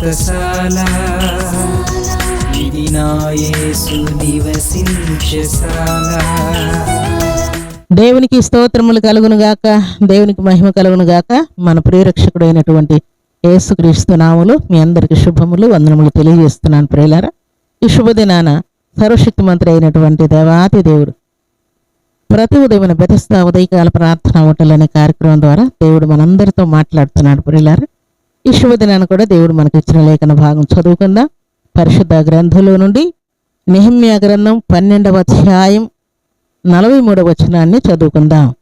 వ్రతశాల ఇది నివసించశాల దేవునికి స్తోత్రములు కలుగును గాక దేవునికి మహిమ కలుగును గాక మన ప్రియరక్షకుడైనటువంటి యేసుక్రీస్తు నాములు మీ అందరికి శుభములు వందనములు తెలియజేస్తున్నాను ప్రియులారా. ఈ శుభదినాన సర్వశక్తి మంత్రి అయినటువంటి దేవాతి దేవుడు ప్రతి ఉదయమైన బెతస్తా ఉదయకాల ప్రార్థన ఓటలు అనే కార్యక్రమం ద్వారా దేవుడు మనందరితో మాట్లాడుతున్నాడు ప్రియులారా. ఈ శుభదినాన్ని కూడా దేవుడు మనకిచ్చిన లేఖన భాగం చదువుకుందాం. పరిశుద్ధ గ్రంథంలో నుండి నిహమ్య గ్రంథం పన్నెండవ అధ్యాయం నలభై మూడవ వచనాన్ని చదువుకుందాం.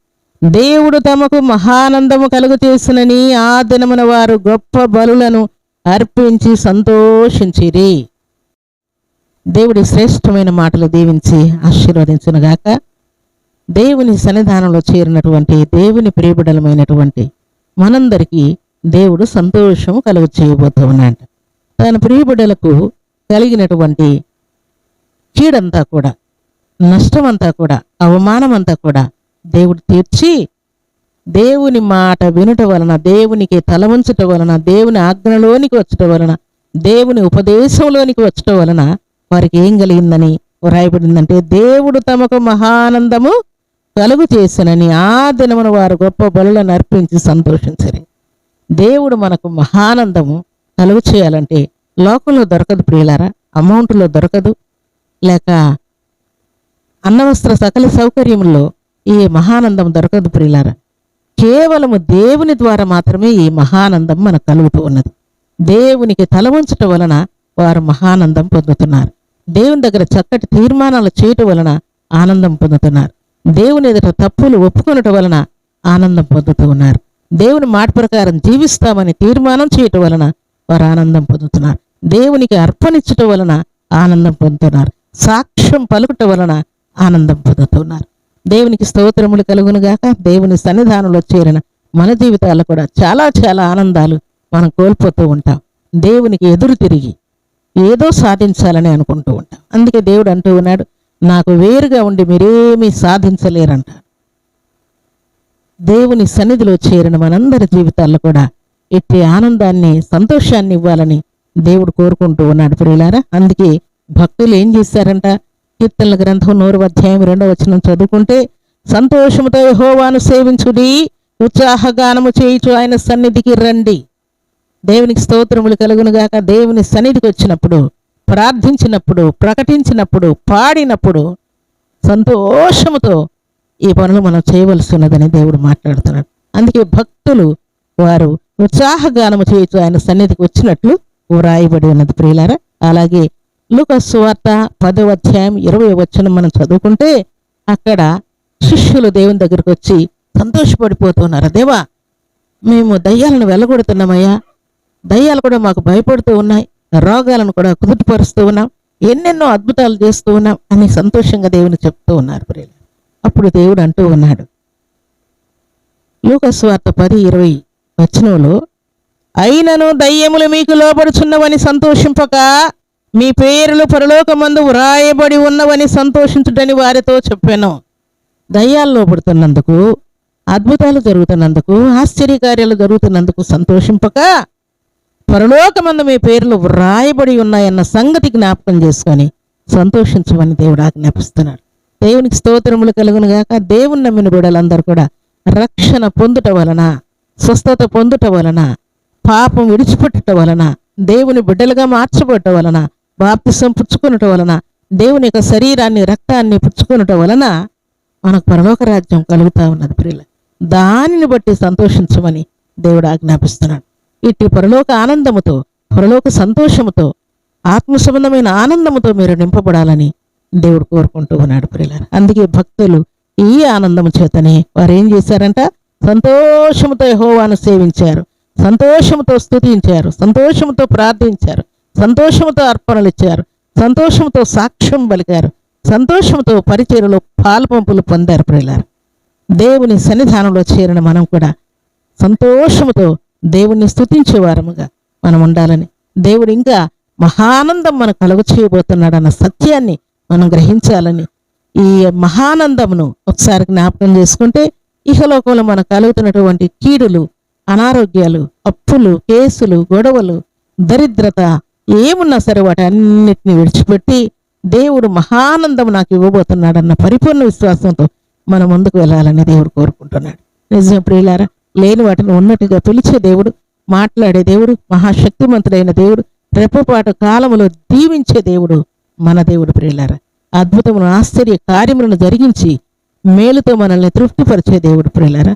దేవుడు తమకు మహానందము కలుగు చేసినని ఆ దినమున వారు గొప్ప బలులను అర్పించి సంతోషించిరి. దేవుడి శ్రేష్టమైన మాటలు దీవించి ఆశీర్వదించునుగాక. దేవుని సన్నిధానంలో చేరినటువంటి దేవుని ప్రియబిడలమైనటువంటి మనందరికీ దేవుడు సంతోషము కలుగు చేయబోతూ ఉన్నాడు తన ప్రియబిడ్డలకు కలిగినటువంటి కీడంతా కూడా నష్టమంతా కూడా అవమానమంతా కూడా దేవుడు తీర్చి దేవుని మాట వినుట వలన దేవునికి తల ఉంచుట వలన దేవుని ఆజ్ఞలోనికి వచ్చటం వలన దేవుని ఉపదేశంలోనికి వచ్చటం వలన వారికి ఏం కలిగిందని వ్రాయబడిందంటే దేవుడు తమకు మహానందము కలుగు చేసినని ఆ దినమున వారు గొప్ప బలులను అర్పించి సంతోషించరు. దేవుడు మనకు మహానందము. కలుగు చేయాలంటే లోకంలో దొరకదు ప్రియులారా అమౌంట్లో దొరకదు. లేక అన్నవస్త్ర సకల సౌకర్యముల్లో ఈ మహానందం దొరకదు ప్రియులారా. కేవలము దేవుని ద్వారా మాత్రమే ఈ మహానందం మనకు కలుగుతూ ఉన్నది. దేవునికి తల ఉంచటం వలన వారు మహానందం పొందుతున్నారు. దేవుని దగ్గర చక్కటి తీర్మానాలు చేయటం వలన ఆనందం పొందుతున్నారు. దేవుని ఎదుట తప్పులు ఒప్పుకొనటం వలన ఆనందం పొందుతూ ఉన్నారు. దేవుని మాట ప్రకారం జీవిస్తామని తీర్మానం చేయటం వలన వారు ఆనందం పొందుతున్నారు. దేవునికి అర్పణించటం వలన ఆనందం పొందుతున్నారు. సాక్ష్యం పలుకుట వలన ఆనందం పొందుతున్నారు. దేవునికి స్తోత్రములు కలుగునుగాక దేవుని సన్నిధానంలో చేరిన మన జీవితాల్లో కూడా చాలా చాలా ఆనందాలు మనం కోల్పోతూ ఉంటాం. దేవునికి ఎదురు తిరిగి ఏదో సాధించాలని అనుకుంటూ ఉంటాం. అందుకే దేవుడు అంటూ ఉన్నాడు నాకు వేరుగా ఉండి మీరేమీ సాధించలేరంట దేవుని సన్నిధిలో చేరిన మనందరి జీవితాల్లో కూడా ఎట్టి ఆనందాన్ని సంతోషాన్ని ఇవ్వాలని దేవుడు కోరుకుంటూ ఉన్నాడు ప్రియులారా. అందుకే భక్తులు ఏం చేశారంట? కీర్తనల గ్రంథం నూరు అధ్యాయం రెండవ వచనం చదువుకుంటే సంతోషముతో యహోవాను సేవించుడి ఉత్సాహగానము చేయుచు ఆయన సన్నిధికి రండి. దేవునికి స్తోత్రములు కలుగునుగాక దేవుని సన్నిధికి వచ్చినప్పుడు ప్రార్థించినప్పుడు ప్రకటించినప్పుడు పాడినప్పుడు సంతోషముతో ఈ పనులు మనం చేయవలసి ఉన్నదని దేవుడు మాట్లాడుతున్నాడు. అందుకే భక్తులు వారు ఉత్సాహగానము చేయొచ్చు ఆయన సన్నిధికి వచ్చినట్లు వ్రాయబడి ఉన్నది ప్రియులారా. అలాగే లూకస్ వార్త పదవ అధ్యాయం ఇరవై వచనం మనం చదువుకుంటే అక్కడ శిష్యులు దేవుని దగ్గరకు వచ్చి సంతోషపడిపోతున్నారు. దేవా మేము దయ్యాలను వెళ్ళగొడుతున్నామయ్యా. దయ్యాలు కూడా మాకు భయపడుతూ ఉన్నాయి. రోగాలను కూడా కుదుటపరుస్తూ ఉన్నాం. ఎన్నెన్నో అద్భుతాలు చేస్తూ ఉన్నాం అని సంతోషంగా దేవుని చెప్తూ ఉన్నారు ప్రియులు అప్పుడు దేవుడు అంటూ ఉన్నాడు. లూకస్వార్త పది ఇరవై వచనంలో అయినను దయ్యములు మీకు లోపడుచున్నవని సంతోషింపక మీ పేర్లు పరలోకమందు వ్రాయబడి ఉన్నవని సంతోషించుటని వారితో చెప్పాను. దయ్యాలు లోపడుతున్నందుకు అద్భుతాలు జరుగుతున్నందుకు ఆశ్చర్యకార్యాలు జరుగుతున్నందుకు సంతోషింపక పరలోకమందు మీ పేర్లు వ్రాయబడి ఉన్నాయన్న సంగతి జ్ఞాపకం చేసుకొని సంతోషించమని దేవుడు ఆజ్ఞాపిస్తున్నాడు. దేవునికి స్తోత్రములు కలుగును గాక. దేవుని నమ్మిన బిడలందరూ కూడా రక్షణ పొందుట వలన స్వస్థత పొందుట వలన పాపం విడిచిపెట్టుట వలన దేవుని బిడ్డలుగా మార్చబడట వలన బాప్తిసం పుచ్చుకునుట వలన దేవుని యొక్క శరీరాన్ని రక్తాన్ని పుచ్చుకునుట వలన మనకు పరలోక రాజ్యం కలుగుతా ఉన్నది ప్రియుల. దానిని బట్టి సంతోషించమని దేవుడు ఆజ్ఞాపిస్తున్నాడు. ఇట్టి పరలోక ఆనందముతో పరలోక సంతోషముతో ఆత్మ సంబంధమైన ఆనందముతో మీరు నింపబడాలని దేవుడు కోరుకుంటూ ఉన్నాడు ప్రియుల అందుకే భక్తులు ఈ ఆనందము చేతనే వారు ఏం చేశారంట? సంతోషముతో యహోవాను సేవించారు. సంతోషముతో స్థుతించారు సంతోషముతో ప్రార్థించారు. సంతోషముతో అర్పణలు ఇచ్చారు. సంతోషంతో సాక్ష్యం పలికారు. సంతోషంతో పరిచయలో పాల్పంపులు పొందారు ప్రియులారు. దేవుని సన్నిధానంలో చేరిన మనం కూడా సంతోషముతో దేవుణ్ణి స్థుతించేవారముగా మనం ఉండాలని. దేవుడు ఇంకా మహానందం మనకు కలుగు చేయబోతున్నాడన్న సత్యాన్ని మనం గ్రహించాలని ఈ మహానందమును ఒకసారి జ్ఞాపకం చేసుకుంటే ఇహలోకంలో మనకు కలుగుతున్నటువంటి కీడులు అనారోగ్యాలు అప్పులు కేసులు గొడవలు దరిద్రత ఏమున్నా సరే వాటి అన్నిటిని విడిచిపెట్టి దేవుడు మహానందం నాకు ఇవ్వబోతున్నాడన్న పరిపూర్ణ విశ్వాసంతో మనం ముందుకు వెళ్ళాలని దేవుడు కోరుకుంటున్నాడు. నిజం ప్రియులారా లేని వాటిని ఉన్నట్టుగా పిలిచే దేవుడు మాట్లాడే దేవుడు మహాశక్తిమంతుడైన దేవుడు రెప్పపాటు కాలములో దీవించే దేవుడు మన దేవుడు ప్రియులార అద్భుతమును ఆశ్చర్య కార్యములను జరిగించి మేలుతో మనల్ని తృప్తిపరిచే దేవుడు ప్రియులార.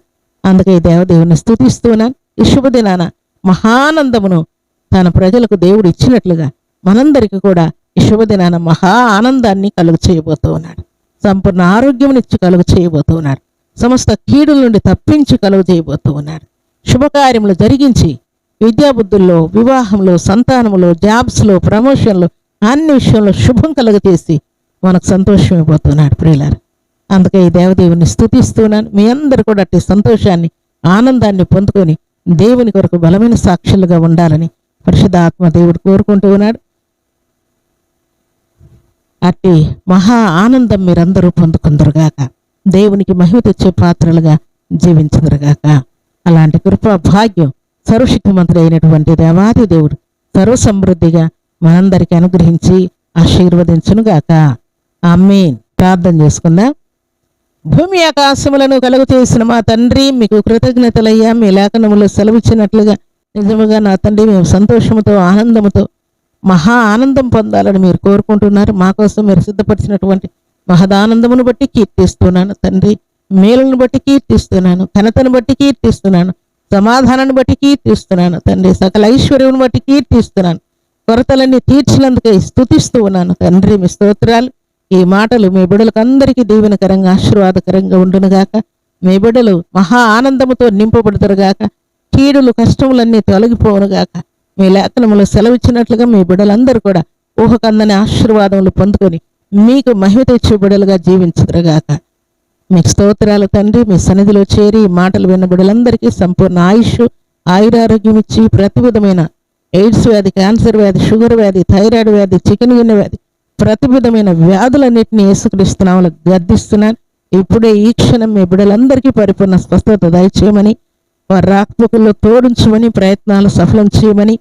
అందుకే దేవదేవుని స్థుతిస్తున్నాను ఈ శుభదినాన మహానందమును తన ప్రజలకు దేవుడు ఇచ్చినట్లుగా మనందరికీ కూడా ఈ శుభదినాన మహా ఆనందాన్ని కలుగు చేయబోతూ ఉన్నాడు. సంపూర్ణ ఆరోగ్యమునిచ్చి కలుగు చేయబోతూ ఉన్నాడు. సమస్త కీడుల నుండి తప్పించి కలుగు చేయబోతూ ఉన్నాడు. శుభకార్యములు జరిగించి విద్యాబుద్ధుల్లో వివాహంలో సంతానములో జాబ్స్లో ప్రమోషన్లో అన్ని విషయంలో శుభం కలుగజేసి మనకు సంతోషం అయిపోతున్నాడు ప్రియులారు. అందుకే ఈ దేవదేవుని స్థుతిస్తున్నాను మీ అందరు కూడా అట్టి సంతోషాన్ని ఆనందాన్ని పొందుకొని దేవుని కొరకు బలమైన సాక్షులుగా ఉండాలని పరిశుద్ధాత్మ దేవుడు కోరుకుంటూ ఉన్నాడు. అట్టి మహా ఆనందం మీరందరూ పొందుకుందరుగాక దేవునికి మహిమ తెచ్చే పాత్రలుగా జీవించదురుగాక అలాంటి కృపా భాగ్యం సర్వశక్తిమంతుడు అయినటువంటి దేవాది దేవుడు సర్వ సమృద్ధిగా మనందరికీ అనుగ్రహించి ఆశీర్వదించునుగాక ఆమేన్. ప్రార్థన చేసుకుందాం. భూమి ఆకాశములను కలుగు చేసిన మా తండ్రి మీకు కృతజ్ఞతలయ్యా. మీ లేఖనములు సెలవిచ్చినట్లుగా నిజముగా నా తండ్రి మేము సంతోషముతో ఆనందముతో మహా ఆనందం పొందాలని మీరు కోరుకుంటున్నారు. మా కోసం మీరు సిద్ధపరిచినటువంటి మహదానందమును బట్టి కీర్తిస్తున్నాను తండ్రి. మేలును బట్టి కీర్తిస్తున్నాను ఘనతను బట్టి కీర్తిస్తున్నాను సమాధానాన్ని బట్టి కీర్తిస్తున్నాను తండ్రి. సకల ఐశ్వర్యమును బట్టి కీర్తిస్తున్నాను. కొరతలన్నీ తీర్చినందుకే స్థుతిస్తూ ఉన్నాను. తండ్రి మీ స్తోత్రాలు ఈ మాటలు మీ బిడలకందరికీ అందరికీ దీవెనకరంగా ఆశీర్వాదకరంగా ఉండునుగాక. మీ బిడలు మహా ఆనందముతో నింపబడతారుగాక కీడులు కష్టములన్నీ తొలగిపోవునుగాక. మీ లేఖనములు సెలవిచ్చినట్లుగా మీ బిడలందరూ కూడా ఊహకందని ఆశీర్వాదములు పొందుకొని మీకు మహిమ తెచ్చే బిడలుగా జీవించదురుగాక. మీకు స్తోత్రాలు తండ్రి మీ సన్నిధిలో చేరి మాటలు విన్న బిడలందరికీ సంపూర్ణ ఆయుష్ ఆయురారోగ్యం ఇచ్చి ప్రతి విధమైన ఎయిడ్స్ వ్యాధి క్యాన్సర్ వ్యాధి షుగర్ వ్యాధి థైరాయిడ్ వ్యాధి చికెన్ గిన్నె వ్యాధి ప్రతి విధమైన వ్యాధులన్నింటినీ యేసుక్రీస్తునామలు గద్దిస్తున్నాను. ఇప్పుడే ఈ క్షణం మీ బిడ్డలందరికీ పరిపూర్ణ స్వస్థత దయచేయమని వారి రాకపోకల్లో తోడించమని ప్రయత్నాలు సఫలం చేయమని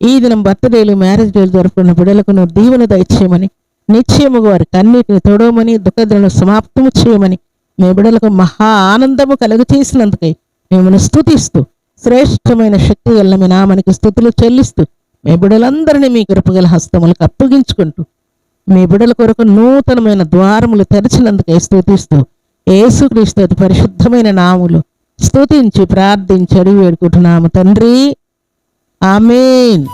ఈ దినం బర్త్డేలు మ్యారేజ్ డేలు జరుపుకున్న బిడ్డలకు నువ్వు దీవెన దయచేయమని నిశ్చయముగా వారి కన్నీటిని తొడవమని దుఃఖదలను సమాప్తము చేయమని మీ బిడ్డలకు మహా ఆనందము కలుగు చేసినందుకై మిమ్మల్ని స్థుతిస్తూ శ్రేష్టమైన శక్తి వల్ల మనకి నామానికి స్థుతులు చెల్లిస్తూ మీ బిడలందరినీ మీ కృపగల హస్తములకు అప్పగించుకుంటూ మీ బిడల కొరకు నూతనమైన ద్వారములు తెరిచినందుకే స్తుతిస్తూ ఏసుక్రీస్తు అతి పరిశుద్ధమైన నాములు స్తుతించి ప్రార్థించి అడిగి వేడుకుంటున్నాము. తండ్రి ఆమెన్.